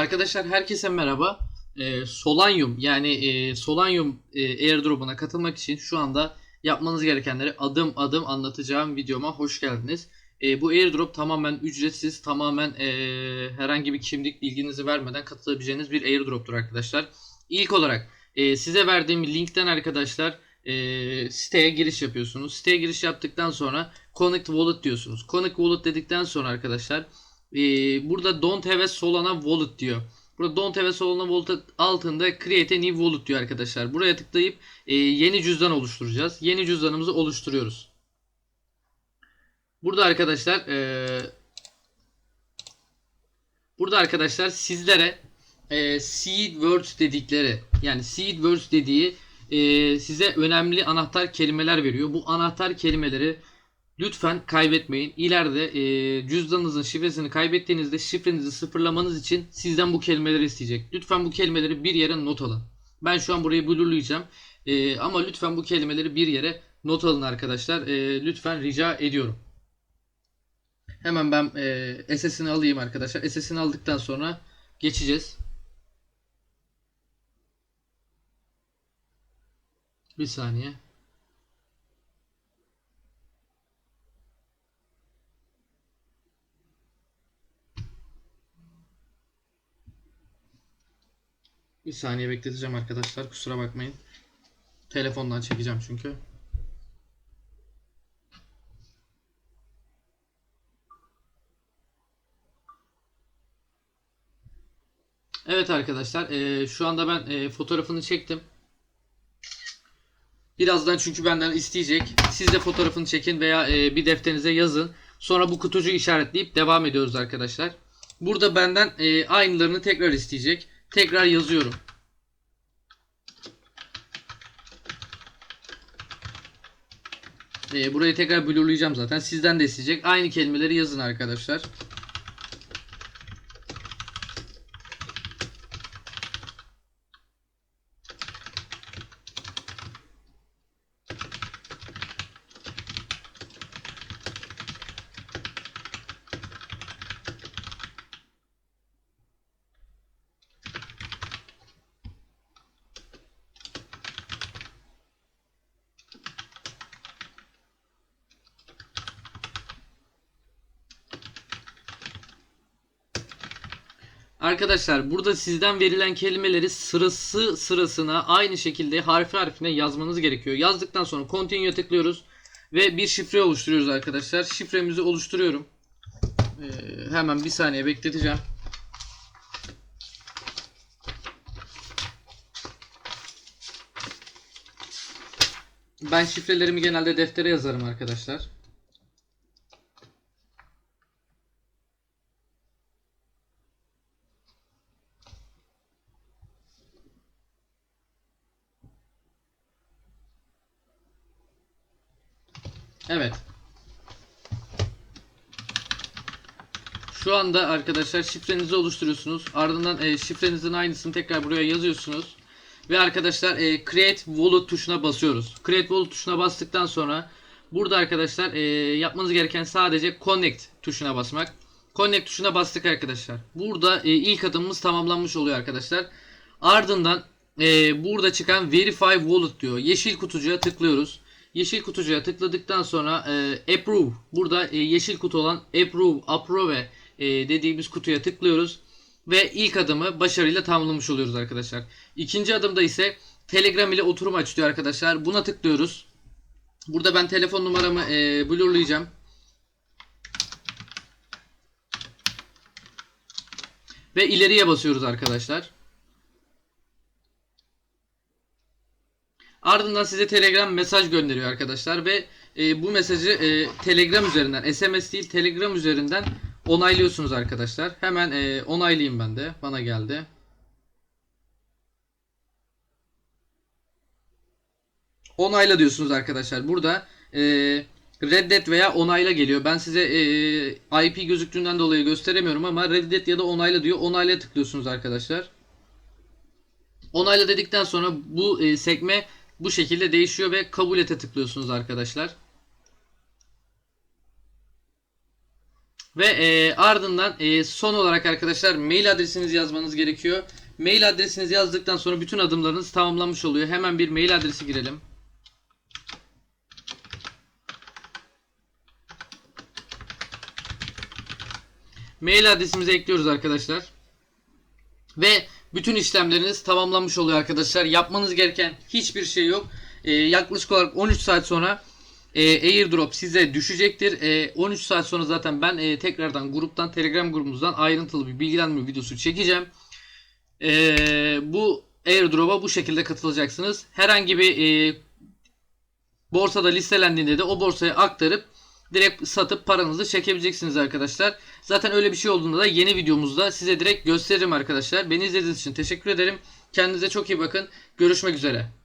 Arkadaşlar herkese merhaba. Ee, Solanium yani e, Solanium e, airdrop'una katılmak için şu anda yapmanız gerekenleri adım adım anlatacağım videoma hoş geldiniz. E, bu airdrop tamamen ücretsiz, tamamen e, herhangi bir kimlik bilginizi vermeden katılabileceğiniz bir airdrop'tur arkadaşlar. İlk olarak e, size verdiğim linkten arkadaşlar e, siteye giriş yapıyorsunuz. Siteye giriş yaptıktan sonra Connect Wallet diyorsunuz. Connect Wallet dedikten sonra arkadaşlar e, burada Don't Have a Solana Wallet diyor. Burada Don't Have a Solana Wallet altında Create a New Wallet diyor arkadaşlar. Buraya tıklayıp e, yeni cüzdan oluşturacağız. Yeni cüzdanımızı oluşturuyoruz. Burada arkadaşlar e, burada arkadaşlar sizlere e, seed words dedikleri yani seed words dediği e, size önemli anahtar kelimeler veriyor. Bu anahtar kelimeleri lütfen kaybetmeyin. İleride e, cüzdanınızın şifresini kaybettiğinizde şifrenizi sıfırlamanız için sizden bu kelimeleri isteyecek. Lütfen bu kelimeleri bir yere not alın. Ben şu an burayı blurlayacağım. E, ama lütfen bu kelimeleri bir yere not alın arkadaşlar. E, lütfen rica ediyorum. Hemen ben e, SS'ini alayım arkadaşlar. SS'ini aldıktan sonra geçeceğiz. Bir saniye. Bir saniye bekleteceğim arkadaşlar. Kusura bakmayın. Telefondan çekeceğim çünkü. Evet arkadaşlar. eee, şu anda ben eee, fotoğrafını çektim. Birazdan çünkü benden isteyecek. Siz de fotoğrafını çekin veya eee, bir defterinize yazın. Sonra bu kutucuğu işaretleyip devam ediyoruz arkadaşlar. Burada benden eee, aynılarını tekrar isteyecek. Tekrar yazıyorum. Ee, burayı tekrar blurlayacağım zaten. Sizden de isteyecek. Aynı kelimeleri yazın arkadaşlar. Arkadaşlar burada sizden verilen kelimeleri sırası sırasına aynı şekilde harfi harfine yazmanız gerekiyor. Yazdıktan sonra continue'ya tıklıyoruz ve bir şifre oluşturuyoruz arkadaşlar. Şifremizi oluşturuyorum. Ee, hemen bir saniye bekleteceğim. Ben şifrelerimi genelde deftere yazarım arkadaşlar. Evet. Şu anda arkadaşlar şifrenizi oluşturuyorsunuz. Ardından e, şifrenizin aynısını tekrar buraya yazıyorsunuz. Ve arkadaşlar e, Create Wallet tuşuna basıyoruz. Create Wallet tuşuna bastıktan sonra burada arkadaşlar e, yapmanız gereken sadece Connect tuşuna basmak. Connect tuşuna bastık arkadaşlar. Burada e, ilk adımımız tamamlanmış oluyor arkadaşlar. Ardından e, burada çıkan Verify Wallet diyor. Yeşil kutucuğa tıklıyoruz. Yeşil kutucuğa tıkladıktan sonra e, Approve. Burada e, yeşil kutu olan Approve, Approve e, dediğimiz kutuya tıklıyoruz. Ve ilk adımı başarıyla tamamlamış oluyoruz arkadaşlar. İkinci adımda ise Telegram ile oturum aç diyor arkadaşlar. Buna tıklıyoruz. Burada ben telefon numaramı e, blurlayacağım. Ve ileriye basıyoruz arkadaşlar. Ardından size Telegram mesaj gönderiyor arkadaşlar ve e, bu mesajı e, Telegram üzerinden SMS değil Telegram üzerinden onaylıyorsunuz arkadaşlar. Hemen e, onaylayayım ben de. Bana geldi. Onayla diyorsunuz arkadaşlar. Burada e, reddet veya onayla geliyor. Ben size e, IP gözüktüğünden dolayı gösteremiyorum ama reddet ya da onayla diyor. Onayla tıklıyorsunuz arkadaşlar. Onayla dedikten sonra bu e, sekme bu şekilde değişiyor ve kabul ete tıklıyorsunuz arkadaşlar. Ve e, ardından e, son olarak arkadaşlar mail adresinizi yazmanız gerekiyor. Mail adresinizi yazdıktan sonra bütün adımlarınız tamamlanmış oluyor. Hemen bir mail adresi girelim. Mail adresimizi ekliyoruz arkadaşlar. Ve bütün işlemleriniz tamamlanmış oluyor arkadaşlar. Yapmanız gereken hiçbir şey yok. Ee, yaklaşık olarak 13 saat sonra e, airdrop size düşecektir. E, 13 saat sonra zaten ben e, tekrardan gruptan Telegram grubumuzdan ayrıntılı bir bilgilendirme videosu çekeceğim. E, bu airdrop'a bu şekilde katılacaksınız. Herhangi bir e, borsada listelendiğinde de o borsaya aktarıp direkt satıp paranızı çekebileceksiniz arkadaşlar. Zaten öyle bir şey olduğunda da yeni videomuzda size direkt gösteririm arkadaşlar. Beni izlediğiniz için teşekkür ederim. Kendinize çok iyi bakın. Görüşmek üzere.